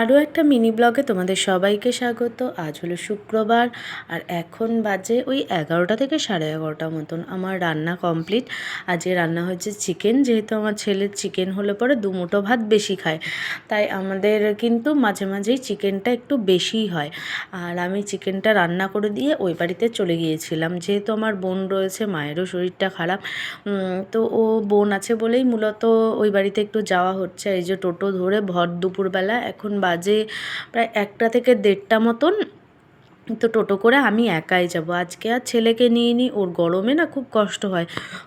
আরও একটা মিনি ব্লগে তোমাদের সবাইকে স্বাগত। আজ হলো শুক্রবার আর এখন বাজে ওই এগারোটা থেকে সাড়ে এগারোটা মতন আমার রান্না কমপ্লিট। আজকে রান্না হয়েছে চিকেন, যেহেতু আমার ছেলের চিকেন হলে পরে দু মুঠো ভাত বেশি খায়। তাই আমাদের কিন্তু মাঝে মাঝেই চিকেনটা একটু বেশিই হয়। আর আমি চিকেনটা রান্না করে দিয়ে ওই বাড়িতে চলে গিয়েছিলাম। যেহেতু আমার বোন রয়েছে, মায়েরও শরীরটা খারাপ তো ও বোন আছে বলেই মূলত ওই বাড়িতে একটু যাওয়া হচ্ছে। এই যে টোটো ধরে ভর দুপুরবেলা, এখন বাজে প্রায় একটা থেকে দেড়টা মতন তো টোটো করে আমি একাই যাব। আজকে আর ছেলেকে নিয়ে নিই ওর গরমে না খুব কষ্ট হয়।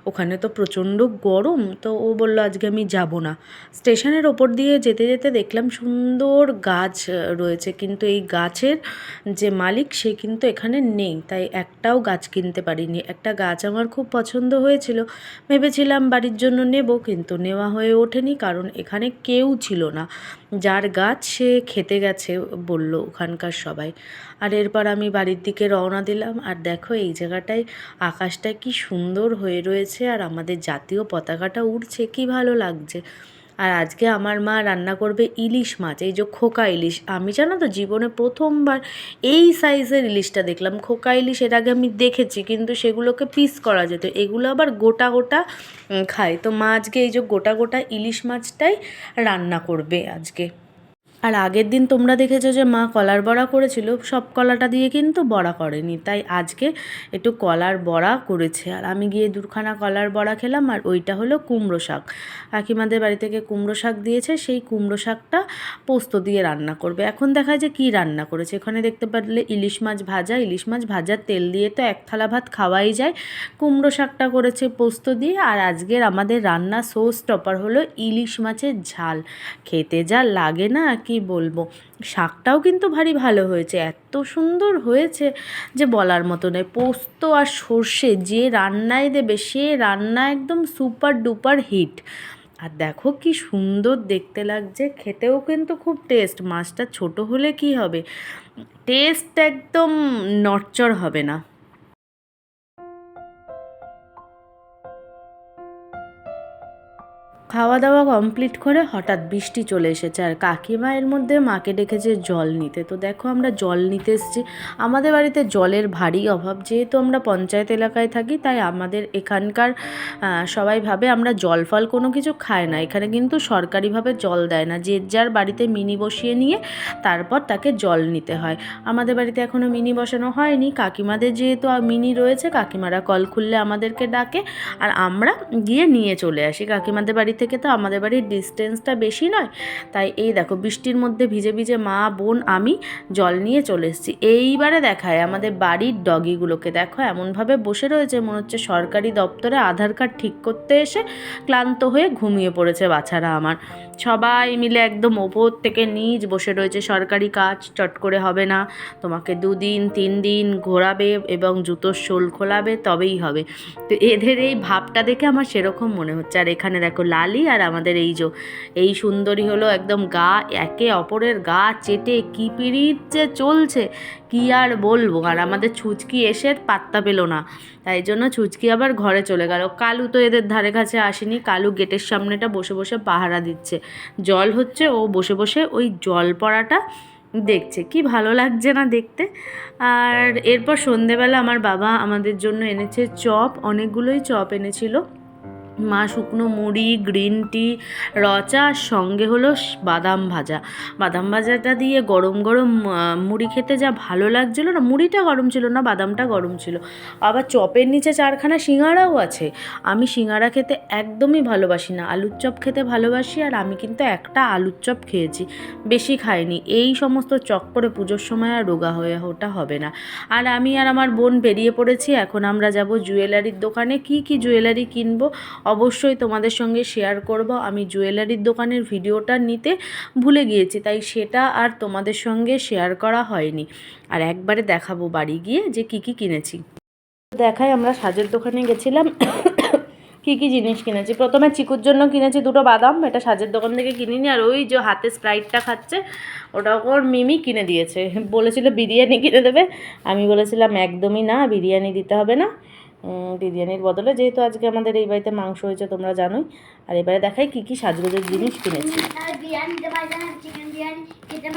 ওখানে তো প্রচণ্ড গরম, তো ও বলল আজকে আমি যাব না। স্টেশনের ওপর দিয়ে যেতে যেতে দেখলাম সুন্দর গাছ রয়েছে, কিন্তু এই গাছের যে মালিক সে কিন্তু এখানে নেই, তাই একটাও গাছ কিনতে পারিনি। একটা গাছ আমার খুব পছন্দ হয়েছিল, ভেবেছিলাম বাড়ির জন্য নেব, কিন্তু নেওয়া হয়ে ওঠেনি, কারণ এখানে কেউ ছিল না। যার গাছ সে খেতে গেছে, বলল ওখানকার সবাই। আর এরপর আমি বাড়ির দিকে রওনা দিলাম। আর দেখো, এই জায়গাটায় আকাশটা কি সুন্দর হয়ে রয়েছে আর আমাদের জাতীয় পতাকাটা উড়ছে, কি ভালো লাগছে। আর আজকে আমার মা রান্না করবে ইলিশ মাছ, এই যে খোকা ইলিশ। আমি জানো তো, জীবনে প্রথমবার এই সাইজের ইলিশটা দেখলাম। খোকা ইলিশ এর আগে আমি দেখেছি, কিন্তু সেগুলোকে পিস করা যেত। এগুলো আবার গোটা গোটা খায়। তো মা আজকে এই যে গোটা গোটা ইলিশ মাছটাই রান্না করবে আজকে। আর আগের দিন তোমরা দেখেছ যে মা কলার বড়া করেছিল, সব কলাটা দিয়ে কিন্তু বড়া করেনি। তাই আজকে একটু কলার বড়া করেছে। আর আমি গিয়ে দুখানা কলার বড়া খেলাম, আর ওইটা হলো কুমড়ো শাক। কাকিমাদের বাড়ি থেকে কুমড়ো শাক দিয়েছে, সেই কুমড়ো শাকটা পোস্ত দিয়ে রান্না করবে। এখন দেখা যায় কি রান্না করেছে। এখানে দেখতে পারলে ইলিশ মাছ ভাজা, ইলিশ মাছ ভাজার তেল দিয়ে তো এক থালা ভাত খাওয়াই যায়। কুমড়ো শাকটা করেছে পোস্ত দিয়ে, আর আজকের আমাদের রান্না সোস টপার হলো ইলিশ মাছের ঝাল। খেতে যা লাগে না, কি বলব? শাকটাও কিন্তু ভারী ভালো হয়েছে, এত সুন্দর হয়েছে যে বলার মতো নয়। পোস্ত আর সর্ষে যে রান্নায় দেবে, সে রান্না একদম সুপার ডুপার হিট। আর দেখো কি সুন্দর দেখতে লাগছে, খেতেও কিন্তু খুব টেস্ট মাছটা ছোট হলে কি হবে? টেস্ট একদম নড়চড় হবে না। খাওয়া দাওয়া কমপ্লিট করে হঠাৎ বৃষ্টি চলে এসেছে। আর কাকিমা এর মধ্যে মাকে ডেকেছে জল নিতে। তো দেখো আমরা জল নিতে এসেছি। আমাদের বাড়িতে জলের ভারী অভাব। যেহেতু আমরা পঞ্চায়েত এলাকায় থাকি, তাই আমাদের এখানকার সবাই ভাবে আমরা জল ফল কোনো কিছু খাই না। এখানে কিন্তু সরকারিভাবে জল দেয় না। যে যার বাড়িতে মিনি বসিয়ে নিয়ে তারপর তাকে জল নিতে হয়। আমাদের বাড়িতে এখনও মিনি বসানো হয়নি। কাকিমাদের যেহেতু মিনি রয়েছে, কাকিমারা কল খুললে আমাদেরকে ডাকে। আর আমরা গিয়ে নিয়ে চলে আসি। কাকিমাদের বাড়ি থেকে তো আমাদের বাড়ির ডিস্টেন্সটা বেশি নয়। তাই এই দেখো, বৃষ্টির মধ্যে ভিজে ভিজে মা, বোন, আমি জল নিয়ে চলে এসেছি। এইবারে দেখায় আমাদের বাড়ির ডগিগুলোকে দেখো, এমনভাবে বসে রয়েছে, মনে হচ্ছে সরকারি দপ্তরে আধার কার্ড ঠিক করতে এসে ক্লান্ত হয়ে ঘুমিয়ে পড়েছে বাচ্চারা আমার। সবাই মিলে একদম ওপর থেকে নিচ বসে রয়েছে। সরকারি কাজ চট করে হবে না। তোমাকে দুদিন তিন দিন ঘোরাবে এবং জুতোর শোল খোলাবে, তবেই হবে। তো এদের এই ভাবটা দেখে আমার সেরকম মনে হচ্ছে। আর এখানে দেখো লালি আর আমাদের এই যে, এই সুন্দরী হলো একদম গা, একে অপরের গা চেটে কি পিড়িত যে চলছে, কি আর বলব? আর আমাদের ছুচকি এসে পাত্তা পেল না। তাই জন্য ছুচকি আবার ঘরে চলে গেল। কালু তো এদের ধারে কাছে আসেনি। কালু গেটের সামনেটা বসে বসে পাহারা দিচ্ছে। জল হচ্ছে, ও বসে বসে ওই জল পড়াটা দেখছে। কি ভালো লাগছে না দেখতে। আর এরপর সন্ধেবেলা আমার বাবা আমাদের জন্য এনেছে চপ, অনেকগুলোই চপ এনেছিল। মা শুকনো মুড়ি গ্রিন টি রচা, আর সঙ্গে হলো বাদাম ভাজা। বাদাম ভাজাটা দিয়ে গরম গরম মুড়ি খেতে যা ভালো লাগছিল না, মুড়িটা গরম ছিল না, বাদামটা গরম ছিল। আবার চপের নিচে চারখানা সিঙ্গারাও আছে। আমি সিঙ্গারা খেতে একদমই ভালোবাসি না, আলুর চপ খেতে ভালোবাসি, আর আমি কিন্তু একটা আলুর চপ খেয়েছি, বেশি খাইনি। এই সমস্ত চক করে পুজোর সময় আর রোগা হয়ে ওটা হবে না। আর আমি আর আমার বোন বেরিয়ে পড়েছি, এখন আমরা যাব জুয়েলারির দোকানে। কি কি জুয়েলারি কিনবো অবশ্যই তোমাদের সঙ্গে শেয়ার করব। আমি জুয়েলারির দোকানের ভিডিওটা নিতে ভুলে গিয়েছি, তাই সেটা আর তোমাদের সঙ্গে শেয়ার করা হয়নি। আর একবারে দেখাবো বাড়ি গিয়ে যে কি কি কিনেছি। দেখাই, আমরা সাজের দোকানে গেছিলাম, কি কি জিনিস কিনেছি। প্রথমে চিকুর জন্য কিনেছি দুটো বাদাম, এটা সাজের দোকান থেকে কিনিনি, আর ওই যে হাতে স্প্রাইটটা খাচ্ছে, ওটা ওর মিমি কিনে দিয়েছে। বলেছিল, বিরিয়ানি কিনে দেবে? আমি বলেছিলাম, একদমই না, বিরিয়ানি দিতে হবে না। বিরিয়ানির বদলে, যেহেতু আজকে আমাদের এই বাড়িতে মাংস হয়েছে তোমরা জানোই। আর এবারে দেখাই কি কি সাজগোজের জিনিস কিনেছি।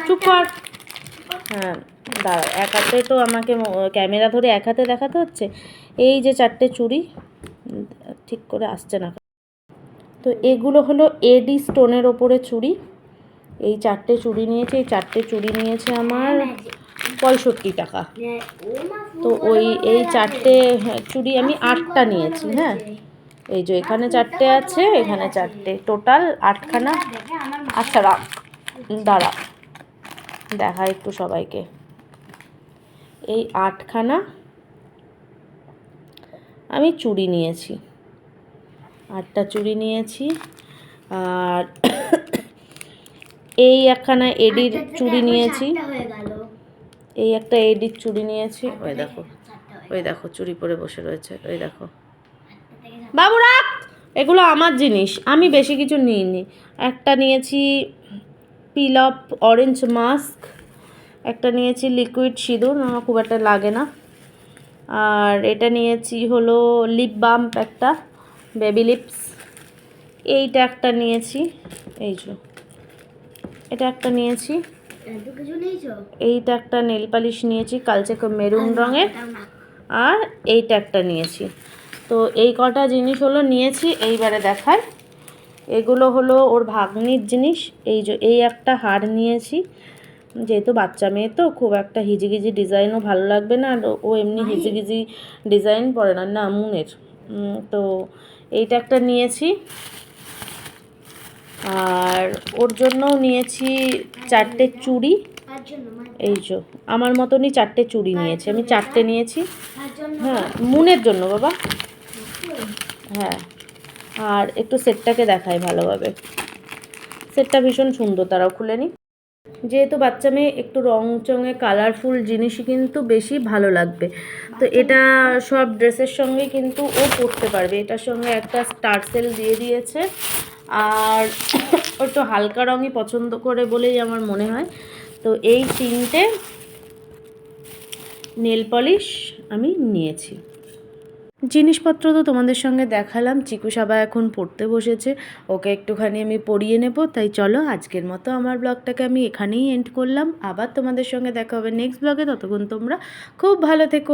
চুপ কর। হ্যাঁ এক হাতে তো আমাকে ক্যামেরা ধরে এক হাতে দেখাতে হচ্ছে। এই যে চারটে চুড়ি ঠিক করে আসছে না। তো এগুলো হলো এডি স্টোনের ওপরে চুড়ি। এই চারটে চুড়ি নিয়েছে, এই চারটে চুড়ি নিয়েছে আমার পঁয়ষট্টি টাকা। তো ওই এই চারটে হ্যাঁ, চুড়ি আমি আটটা নিয়েছি হ্যাঁ। এই যে এখানে চারটে আছে এখানে চারটে। টোটাল আটখানা। আচ্ছা রাখ। দাঁড়া। দেখা একটু সবাইকে। এই আটখানা আমি চুড়ি নিয়েছি। আটটা চুড়ি নিয়েছি। আর এই একখানা এডির চুড়ি নিয়েছি। এই একটা এডির চুড়ি নিয়েছি। ওই দেখো। ওই দেখো। চুড়ি পরে বসে রয়েছে। ওই দেখো। বাবু রাখ এগুলো আমার জিনিস। আমি বেশি কিছু নিইনি। একটা নিয়েছি পিল অফ অরেঞ্জ মাস্ক। একটা নিয়েছি লিকুইড সিঁদুর। আমার খুব একটা লাগে না। আর এটা নিয়েছি হলো লিপ বাম্প একটা বেবি লিপস। এইটা একটা নিয়েছি। এই যে। এটা একটা নিয়েছি। এইটা একটা নেল পালিশ নিয়েছি কালচে মেরুন রঙের। আর এইটা একটা নিয়েছি। তো এই কটা জিনিস হলো নিয়েছি এইবারে দেখায় এগুলো হলো ওর ভাগ্নির জিনিস এই যে এই একটা হার নিয়েছি। যেহেতু বাচ্চা মেয়ে তো খুব একটা হিজিগিজি ডিজাইনও ভালো লাগবে না আর ও এমনি হিজিগিজি ডিজাইন পরে না না মুনের। তো এইটা একটা নিয়েছি। আর ওর জন্যও নিয়েছি চারটে চুড়ি। এই যে, আমার মতনই চারটে চুড়ি নিয়েছি। আমি চারটে নিয়েছি। হ্যাঁ মুনের জন্য বাবা। হ্যাঁ আর একটু সেটটাকে দেখাই ভালোভাবে। সেটটা ভীষণ সুন্দর, তারাও খুলে নি। যেহেতু বাচ্চা মেয়ে, একটু রং চঙে কালারফুল জিনিসই কিন্তু বেশি ভালো লাগবে। তো এটা সব ড্রেসের সঙ্গে কিন্তু ও পরতে পারবে। এটার সঙ্গে একটা স্টার সেল দিয়ে দিয়েছে। আর একটু হালকা রঙই পছন্দ করে বলেই আমার মনে হয়। তো এই তিনটে নেল পলিশ আমি নিয়েছি। জিনিসপত্র তো তোমাদের সঙ্গে দেখালাম, চিকু সাবা এখন পড়তে বসেছে, ওকে একটুখানি আমি পড়িয়ে নেব, তাই চলো আজকের মতো আমার ব্লগটাকে আমি এখানেই এন্ড করলাম, আবার তোমাদের সঙ্গে দেখা হবে নেক্সট ব্লগে ততক্ষণ তোমরা খুব ভালো থেকো।